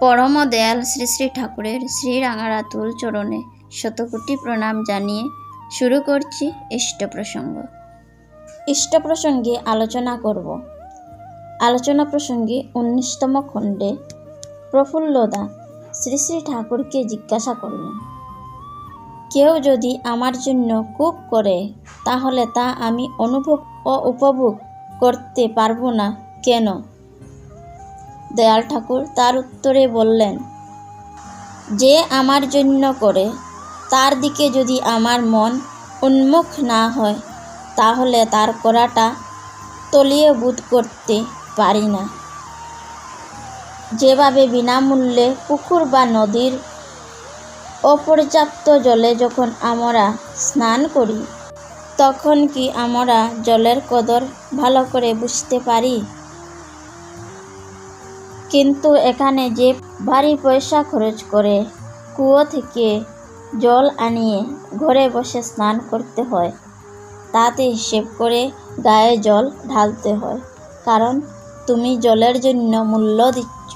পরম দয়াল শ্রী শ্রী ঠাকুরের শ্রী রাঙারাতুল চরণে শতকোটি প্রণাম জানিয়ে শুরু করছি ইষ্ট প্রসঙ্গ। ইষ্ট প্রসঙ্গে আলোচনা করব। আলোচনা প্রসঙ্গে উনিশতম খণ্ডে প্রফুল্লদা শ্রী শ্রী ঠাকুরকে জিজ্ঞাসা করলেন, কেউ যদি আমার জন্য কূপ করে, তাহলে তা আমি অনুভব ও উপভোগ করতে পারব না কেন? দয়াল ঠাকুর তার উত্তরে বললেন, যে আমার জন্য করে, তার দিকে যদি আমার মন উন্মুখ না হয়, তাহলে তার করাটা তলিয়ে বোধ করতে পারি না। যেভাবে বিনামূল্যে পুকুর বা নদীর অপর্যাপ্ত জলে যখন আমরা স্নান করি, তখন কি আমরা জলের কদর ভালো করে বুঝতে পারি? কিন্তু এখানে যে ভারী পয়সা খরচ করে কুয়ো থেকে জল আনিয়ে ঘরে বসে স্নান করতে হয়, তাতে হিসেব করে গায়ে জল ঢালতে হয়। কারণ তুমি জলের জন্য মূল্য দিচ্ছ।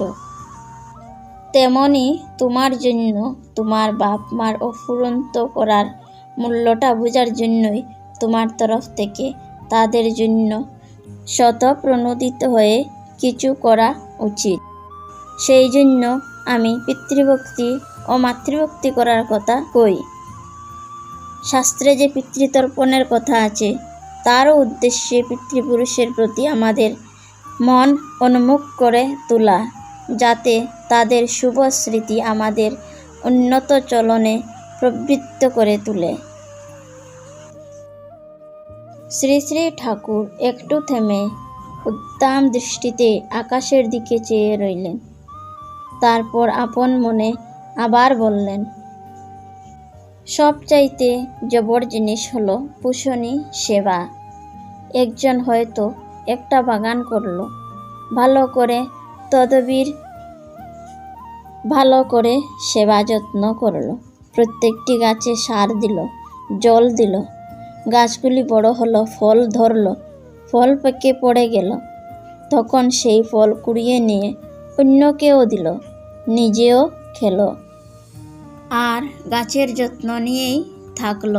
তেমনি তোমার জন্য তোমার বাপ মার অফুরন্ত করার মূল্যটা বোঝার জন্যই তোমার তরফ থেকে তাদের জন্য শত প্রণোদিত হয়ে কিছু করা উচিত। সেই জন্য আমি পিতৃভক্তি ও মাতৃভক্তি করার কথা কই। শাস্ত্রে যে পিতৃতর্পণের কথা আছে, তারও উদ্দেশ্যে পিতৃপুরুষের প্রতি আমাদের মন উন্মুখ করে তোলা, যাতে তাদের শুভ স্মৃতি আমাদের উন্নত চলনে প্রবৃত্ত করে তোলে। শ্রী শ্রী ঠাকুর একটু থেমে উদ্দাম দৃষ্টিতে আকাশের দিকে চেয়ে রইলেন। তারপর আপন মনে আবার বললেন সবচাইতে জবর জিনিস হলো পুষণী সেবা। একজন হয়তো একটা বাগান করল, ভালো করে তদবির, ভালো করে সেবা যত্ন করল, প্রত্যেকটি গাছে সার দিল, জল দিল, গাছগুলি বড় হলো, ফল ধরলো, ফল পেকে পড়ে গেল, তখন সেই ফল কুড়িয়ে নিয়ে অন্যকেও দিল। নিজেও খেলো আর গাছের যত্ন নিয়েই থাকল।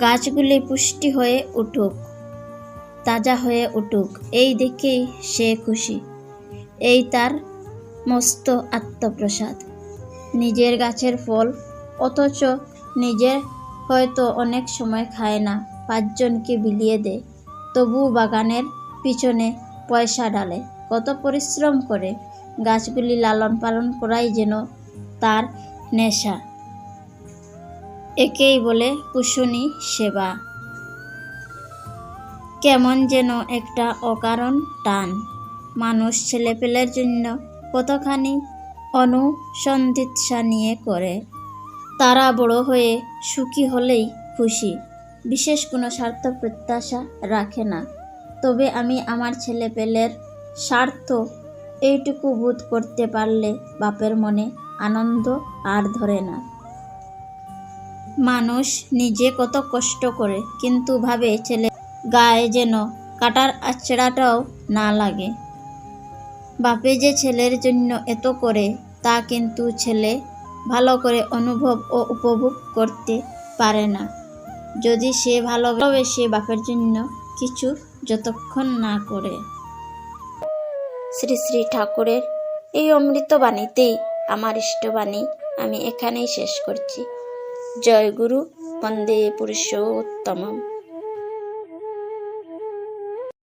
গাছগুলি পুষ্টি হয়ে উঠুক, তাজা হয়ে উঠুক, এই দেখেই সে খুশি। এই তার মস্ত আত্মপ্রসাদ। নিজের গাছের ফল, অথচ নিজের হয়তো অনেক সময় খায় না, পাঁচজনকে বিলিয়ে দেয়। তবু বাগানের পিছনে পয়সা ডালে কত পরিশ্রম করে গাছগুলি লালন পালন করাই যেন তার নেশা। একেই বলে কুশনী সেবা। কেমন যেন একটা অকারণ টান। মানুষ ছেলেপেলের জন্য কতখানি অনুসন্ধিৎসা নিয়ে করে। তারা বড় হয়ে সুখী হলেই খুশি। বিশেষ কোনো স্বার্থ প্রত্যাশা রাখে না। তবে আমি আমার ছেলেপেলের স্বার্থ এইটুকু বোধ করতে পারলে বাপের মনে আনন্দ আর ধরে না। মানুষ নিজে কত কষ্ট করে, কিন্তু ভাবে ছেলে গায়ে যেন কাটার আচড়াটাও না লাগে। বাপে যে ছেলের জন্য এত করে, তা কিন্তু ছেলে ভালো করে অনুভব ও উপভোগ করতে পারে না। যদি সে ভালোবেসে বাপের জন্য কিছু যতক্ষণ না করে। শ্রী শ্রী ঠাকুরের এই অমৃতবাণীতেই আমার ইষ্টবাণী আমি এখানেই শেষ করছি। জয় গুরু, বন্দে পুরুষোত্তমম।